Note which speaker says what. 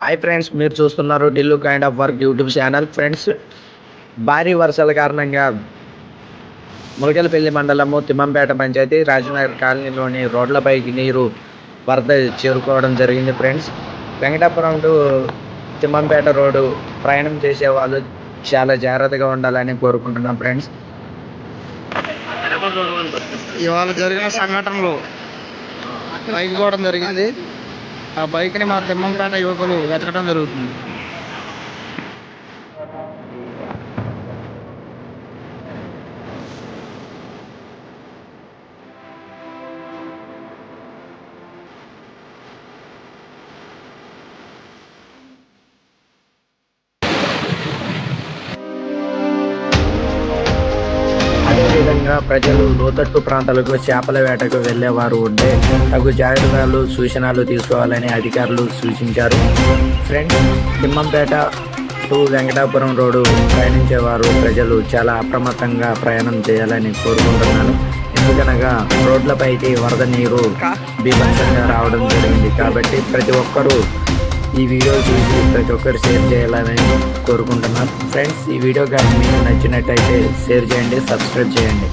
Speaker 1: Hi friends మీరు చూస్తున్నారు Dhillu kind of work YouTube channel friends భారీ వర్షాల కారణంగా ములకలపల్లి మండలము తిమ్మంపేట పంచాయతీ రాజనగర్ కాలనీలోని రోడ్లపైకి నీరు వరద చేరుకోవడం జరిగింది friends Venkatapuram to Thimmampeta road ప్రయాణం చేసే వాళ్ళు చాలా జాగ్రత్తగా ఉండాలని కోరుకుంటున్నాం ఫ్రెండ్స్
Speaker 2: ఇవాళ జరిగిన సంఘటనలో పైకి కూడా జరిగింది. ఆ బైక్ని మా తిమ్మంపేట యువకులు వెతకడం జరుగుతుంది.
Speaker 1: అదేవిధంగా ప్రజలు లోతట్టు ప్రాంతాలకు చేపల వేటకు వెళ్ళేవారు ఉంటే తగు జాగ్రత్తలు సూచనలు తీసుకోవాలని అధికారులు సూచించారు. Friends Thimmampeta to Venkatapuram road ప్రయాణించేవారు ప్రజలు చాలా అప్రమత్తంగా ప్రయాణం చేయాలని కోరుకుంటున్నాను. ఎందుకనగా రోడ్లపైకి వరద నీరు బీభత్సంగా రావడం జరిగింది. కాబట్టి ప్రతి ఒక్కరూ ఈ వీడియో చూసి ప్రతి ఒక్కరు షేర్ చేయాలని కోరుకుంటున్నాను ఫ్రెండ్స్ ఈ వీడియో కానీ మీకు నచ్చినట్టయితే షేర్ చేయండి సబ్స్క్రైబ్ చేయండి.